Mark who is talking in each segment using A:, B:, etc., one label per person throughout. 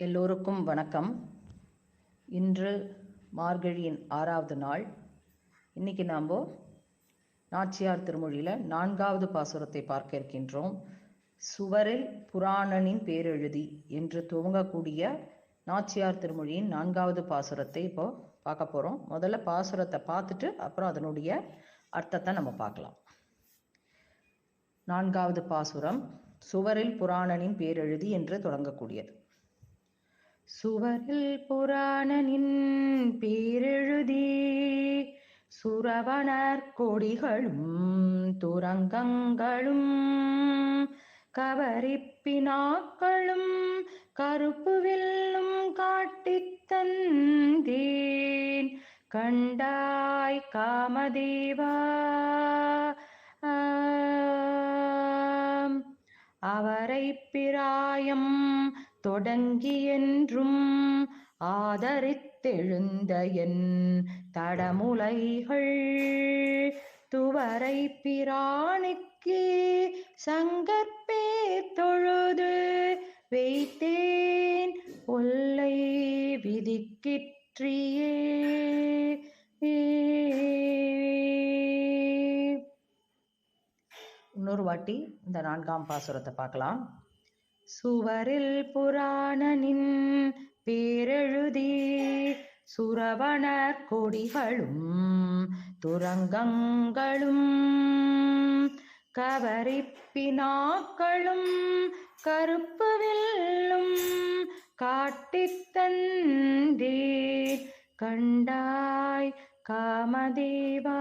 A: எல்லோருக்கும் வணக்கம். இன்று மார்கழியின் ஆறாவது நாள். இன்னைக்கு நாம் நாச்சியார் திருமொழியில் நான்காவது பாசுரத்தை பார்க்க இருக்கின்றோம். சுவரில் புராணனின் பேரெழுதி என்று துவங்கக்கூடிய நாச்சியார் திருமொழியின் நான்காவது பாசுரத்தை இப்போ பார்க்க போகிறோம் முதல்ல பாசுரத்தை பார்த்துட்டு அப்புறம் அதனுடைய அர்த்தத்தை நம்ம பார்க்கலாம். நான்காவது பாசுரம் சுவரில் புராணனின் பேரெழுதி என்று தொடங்கக்கூடியது. சுவரில் புராணனின் பேரெழுதி சுரவணர் கொடிகளும் துரங்கங்களும் கவரிப்பினாக்களும் கருப்பு வில்லும் காட்டித் தந்தேன். கண்டாய் காமதேவா அவரை பிராயம் தொடங்கி ஆதரித்தெழுந்த என் தடமுலைகள் துவரை பிராணிக்கு சங்கற்பே தொழுது வைத்தேன் ஒல்லை விதிக்கிற்றியே. இன்னொரு வாட்டி இந்த நான்காம் பாசுரத்தை பார்க்கலாம். சுவரில் புராணனின் பேரெழுதி. சுரவணர் கொடிகளும் துரங்கங்களும் கவரிப்பினாக்களும் கருப்பு வில்லும் காட்டித்தந்தே கண்டாய் காமதேவா.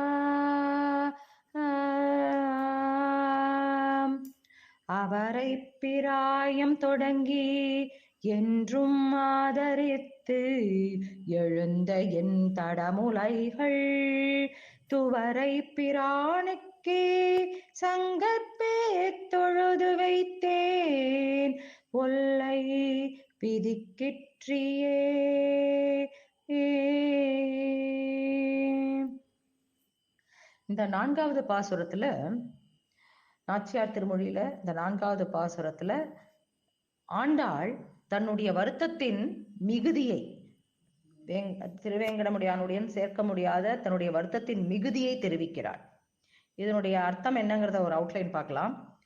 A: அவரை பிராயம் தொடங்கி என்றும் ஆதரித்து எழுந்த என் தடமுலைகள் துவரை பிரானுக்கே சங்கற்பே தொழுது வைத்தேன். ஒல்லை பிதிக்கிற்றியே இந்த நான்காவது பாசுரத்துல நாச்சியார் திருமொழியில இந்த நான்காவது பாசுரத்துல ஆண்டாள் தன்னுடைய வருத்தத்தின் மிகுதியை வேங் திருவேங்கடமுடியானுடன் சேர்க்க முடியாத தன்னுடைய வருத்தத்தின் மிகுதியை தெரிவிக்கிறாள். இதனுடைய அர்த்தம் என்னங்கிறத ஒரு அவுட்லைன் பார்க்கலாம்.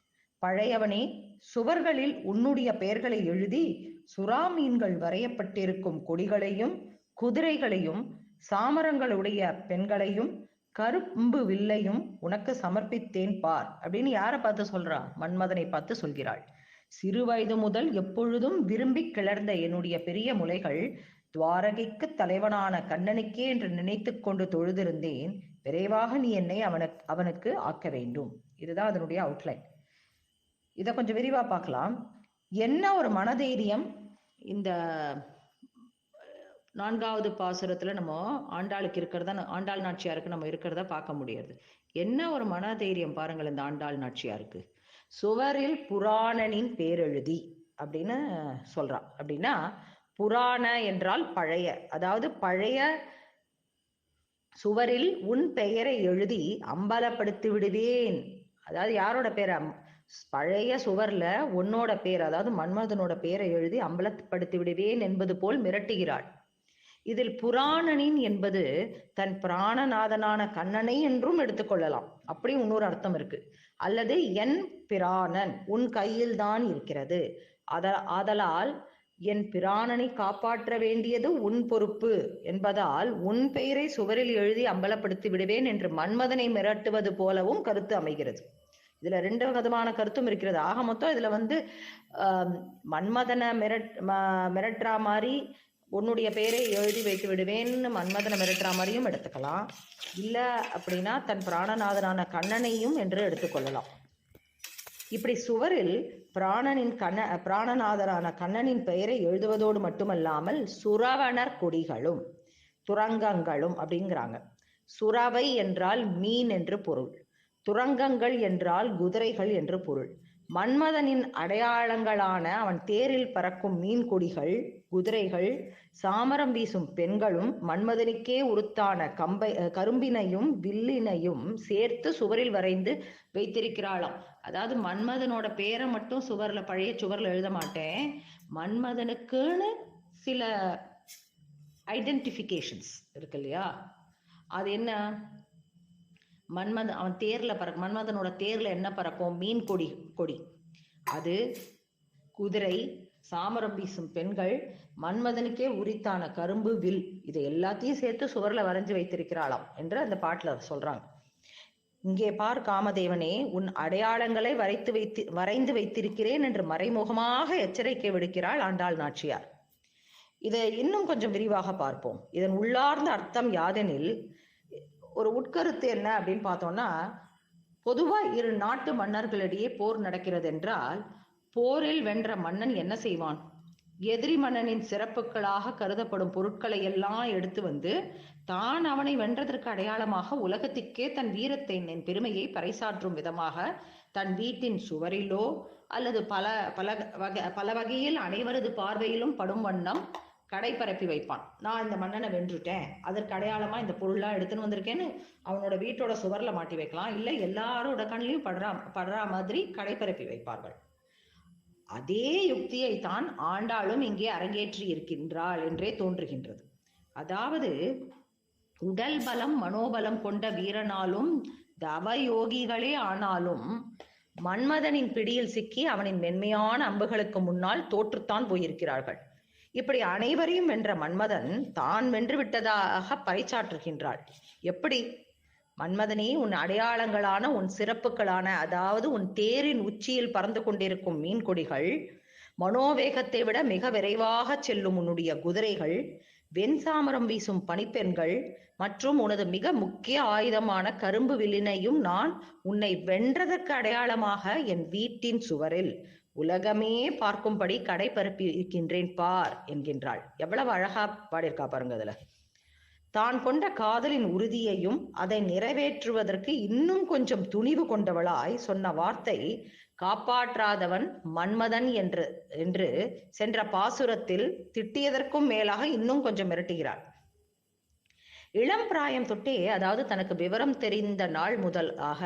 A: பழையவனே சுவர்களில் உன்னுடைய பெயர்களை எழுதி சுறா மீன்கள் வரையப்பட்டிருக்கும் கொடிகளையும் குதிரைகளையும் சாமரங்களுடைய பெண்களையும் கரும்பு வில்லையும் உனக்கு சமர்ப்பித்தேன் பார். அப்படின்னு யாரை பார்த்து சொல்றா? மன்மதனை பார்த்து சொல்கிறாள். சிறு வயது முதல் எப்பொழுதும் விரும்பி கிளர்ந்த என்னுடைய பெரிய முலைகள் துவாரகைக்கு தலைவனான கண்ணனுக்கே என்று நினைத்து கொண்டு தொழுதிருந்தேன். விரைவாக நீ என்னை அவனுக்கு அவனுக்கு ஆக்க வேண்டும். இதுதான் அதனுடைய அவுட்லைன் இதை கொஞ்சம் விரிவா பார்க்கலாம். என்ன ஒரு மனதைரியம்? இந்த நான்காவது பாசுரத்துல நம்ம ஆண்டாளுக்கு இருக்கிறதா ஆண்டாள் நாச்சியாருக்கு நம்ம இருக்கிறத பார்க்க முடியாது என்ன ஒரு மன தைரியம் பாருங்கள் இந்த ஆண்டாள் நாச்சியாருக்கு. சுவரில் புராணனின் பேரெழுதி அப்படின்னு சொல்றா அப்படின்னா புராண என்றால் பழைய அதாவது பழைய சுவரில் உன் பெயரை எழுதி அம்பலப்படுத்தி விடுவேன். அதாவது யாரோட பேரை? பழைய சுவர்ல உன்னோட பேர் அதாவது மன்மதனோட பேரை எழுதி அம்பலப்படுத்தி விடுவேன் என்பது போல் மிரட்டுகிறாள். இதில் புராணனின் என்பது தன் பிராணநாதனான கண்ணனை என்றும் எடுத்துக்கொள்ளலாம். அப்படி இன்னொரு அர்த்தம் இருக்கு. அல்லது என் பிராணன் உன் கையில் தான் இருக்கிறது. அத ஆதலால் என் பிராணனை காப்பாற்ற வேண்டியது உன் பொறுப்பு என்பதால் உன் பெயரை சுவரில் எழுதி அம்பலப்படுத்தி விடுவேன் என்று மன்மதனை மிரட்டுவது போலவும் கருத்து அமைகிறது. இதுல ரெண்டு விதமான கருத்தும் இருக்கிறது. ஆக மொத்தம் இதுல வந்து மன்மதனை மிரட் மிரட்டுறா மாதிரி உன்னுடைய பெயரை எழுதி வைத்து விடுவேன்னு மன்மதனை மிரட்டுற மாதிரியும் எடுத்துக்கலாம். இல்ல அப்படின்னா தன் பிராணநாதனான கண்ணனையும் என்று எடுத்துக்கொள்ளலாம் இப்படி சுவரில் பிராணனின் கண்ண பிராணநாதரான கண்ணனின் பெயரை எழுதுவதோடு மட்டுமல்லாமல் சுரவணர் கொடிகளும் துரங்கங்களும் அப்படிங்கிறாங்க. சுரவை என்றால் மீன் என்று பொருள் துரங்கங்கள் என்றால் குதிரைகள் என்று பொருள். மன்மதனின் அடையாளங்களான அவன் தேரில் பறக்கும் மீன் கொடிகள் குதிரைகள் சாமரம் வீசும் பெண்களும் மன்மதனுக்கே உருத்தான கம்பை கரும்பினையும் வில்லினையும் சேர்த்து சுவரில் வரைந்து வைத்திருக்கிறாளாம். அதாவது மன்மதனோட பேரை மட்டும் சுவர்ல பழைய சுவர்ல எழுத மாட்டேன். மன்மதனுக்குன்னு சில ஐடென்டிஃபிகேஷன்ஸ் இருக்கு இல்லையா? அது என்ன? மன்மதன் அவன் தேர்ல பறக்க மன்மதனோட தேர்ல என்ன பறக்கும்? மீன் கொடி கொடி. அது குதிரை சாமரம் வீசும் பெண்கள் மன்மதனுக்கே உரித்தான கரும்பு வில். இதை எல்லாத்தையும் சேர்த்து சுவர்ல வரைஞ்சு வைத்திருக்கிறாளாம் என்று அந்த பாட்டுல சொல்றாங்க. இங்கே பார் காமதேவனே உன் அடையாளங்களை வரைத்து வைத்து வரைந்து வைத்திருக்கிறேன் என்று மறைமுகமாக எச்சரிக்கை விடுக்கிறாள் ஆண்டாள் நாச்சியார். இதை இன்னும் கொஞ்சம் விரிவாக பார்ப்போம். இதன் உள்ளார்ந்த அர்த்தம் யாதெனில் ஒரு உட்கருத்து என்ன அப்படின்னு பார்த்தோம்னா பொதுவா இரு நாட்டு மன்னர்களிடையே போர் நடக்கிறது என்றால் போரில் வென்ற மன்னன் என்ன செய்வான்? எதிரி மன்னனின் சிறப்புகளாக கருதப்படும் பொருட்களை எல்லாம் எடுத்து வந்து தான் அவனை வென்றதற்கு அடையாளமாக உலகத்திற்கே தன் வீரத்தை என் பெருமையை பறைசாற்றும் விதமாக தன் வீட்டின் சுவரிலோ அல்லது பல பல வகை பல வகையில் அனைவரது பார்வையிலும் படும் வண்ணம் கடை பரப்பி வைப்பான். நான் இந்த மன்னனை வென்றுட்டேன். அதற்கு அடையாளமா இந்த பொருள்லாம் எடுத்துன்னு வந்திருக்கேன்னு அவனோட வீட்டோட சுவர்ல மாட்டி வைக்கலாம். இல்லை எல்லாரோட கண்ணிலையும் படுறா படுறா மாதிரி கடை பரப்பி வைப்பார்கள். அதே யுக்தியை தான் ஆண்டாளும் இங்கே அரங்கேற்றி இருக்கின்றாள் என்றே தோன்றுகின்றது. அதாவது உடல் பலம் மனோபலம் கொண்ட வீரனாலும் தவயோகிகளே ஆனாலும் மன்மதனின் பிடியில் சிக்கி அவனின் மென்மையான அம்புகளுக்கு முன்னால் தோற்றுத்தான் போயிருக்கிறார்கள். இப்படி அனைவரையும் வென்ற மன்மதன் தான் வென்று விட்டதாக பறைச்சாற்றுகின்றாள் எப்படி? மன்மதனே உன் அடையாளங்களான உன் சிறப்புகளான அதாவது உன் தேரின் உச்சியில் பறந்து கொண்டிருக்கும் மீன் கொடிகள் மனோவேகத்தை விட மிக விரைவாக செல்லும் உன்னுடைய குதிரைகள் வெண்சாமரம் வீசும் பனிப்பெண்கள் மற்றும் உனது மிக முக்கிய ஆயுதமான கரும்பு வில்லினையும் நான் உன்னை வென்றதற்கு அடையாளமாக என் வீட்டின் சுவரில் உலகமே பார்க்கும்படி கடை பரப்பி இருக்கின்றேன் பார் என்கின்றாள். எவ்வளவு அழகா பாடியிருக்கா பாருங்க அதுல. தான் கொண்ட காதலின் உறுதியையும் அதை நிறைவேற்றுவதற்கு இன்னும் கொஞ்சம் துணிவு கொண்டவளாய் சொன்ன வார்த்தை காப்பாற்றாதவன் மன்மதன் என்று என்று சென்ற பாசுரத்தில் திட்டியதற்கும் மேலாக இன்னும் கொஞ்சம் மிரட்டுகிறாள். இளம் பிராயம் தொட்டே அதாவது தனக்கு விவரம் தெரிந்த நாள் முதல் ஆக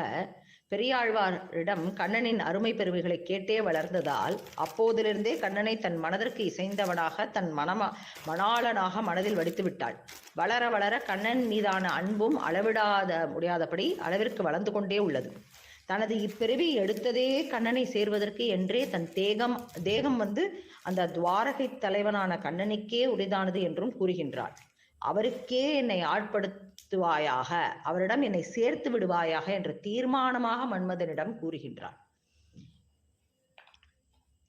A: பெரியாழ்வாரிடம் கண்ணனின் அருமை பெருமைகளை கேட்டே வளர்ந்ததால் அப்போதிலிருந்தே கண்ணனை தன் மனதிற்கு இசைந்தவனாக தன் மனம மணாளனாக மனதில் வடித்து விட்டாள் வளர வளர கண்ணன் மீதான அன்பும் அளவிடாத முடியாதபடி அளவிற்கு வளர்ந்து கொண்டே உள்ளது. தனது இப்பிறவி எடுத்ததே கண்ணனை சேர்வதற்கு என்றே தன் தேகம் தேகம் வந்து அந்த துவாரகை தலைவனான கண்ணனுக்கே உரிதானது என்றும் கூறுகின்றாள். அவருக்கே என்னை துவாயாக அவரிடம் என்னை சேர்த்து விடுவாயாக என்று தீர்மானமாக மன்மதனிடம் கூறுகின்றார்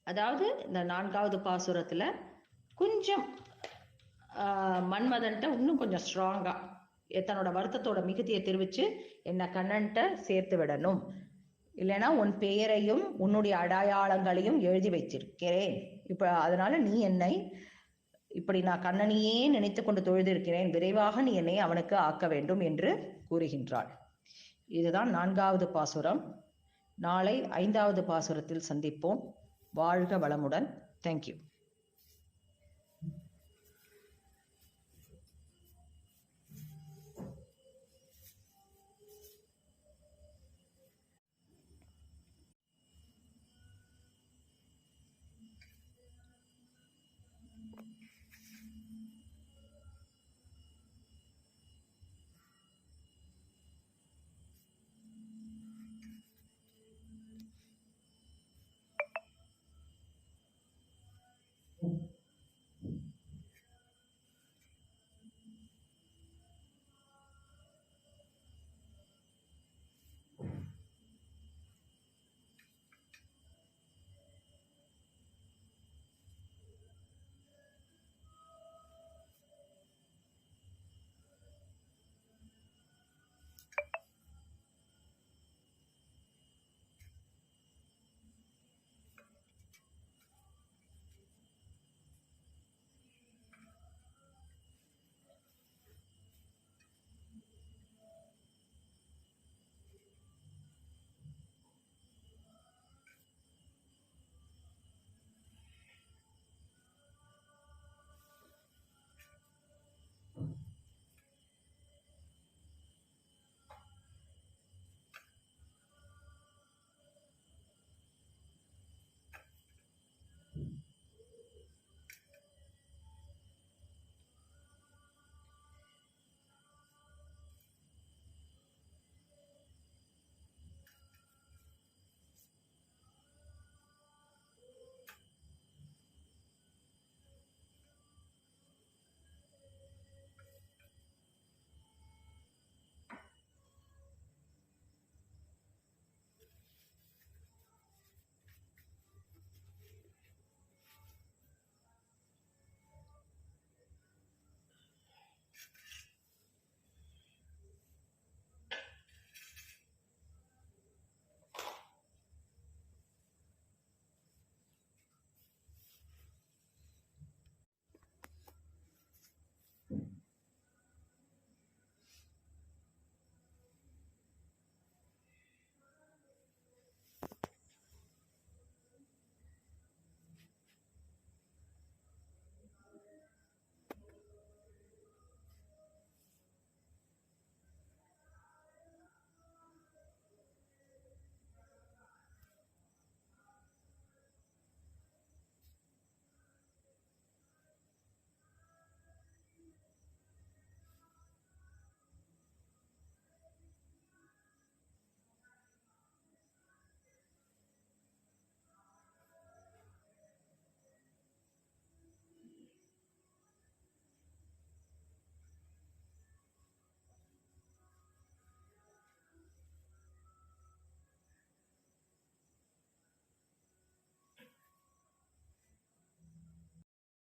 A: அதாவது இந்த நான்காவது பாசுரத்துல கொஞ்சம் மன்மதன்ட்ட இன்னும் கொஞ்சம் ஸ்ட்ராங்கா தன்னோட வருத்தத்தோட மிகுதியை தெரிவிச்சு என்ன கண்ணன்ட்ட சேர்த்து விடணும். இல்லைன்னா உன் பெயரையும் உன்னுடைய அடையாளங்களையும் எழுதி வைச்சிருக்கிறேன். இப்ப அதனால நீ என்னை இப்படி நான் கண்ணனையே நினைத்து கொண்டு தொழுதிருக்கிறேன். விரைவாக நீ என்னை அவனுக்கு ஆக்க வேண்டும் என்று கூறுகின்றாள். இதுதான் நான்காவது பாசுரம். நாளை ஐந்தாவது பாசுரத்தில் சந்திப்போம். வாழ்க வளமுடன். தேங்க்யூ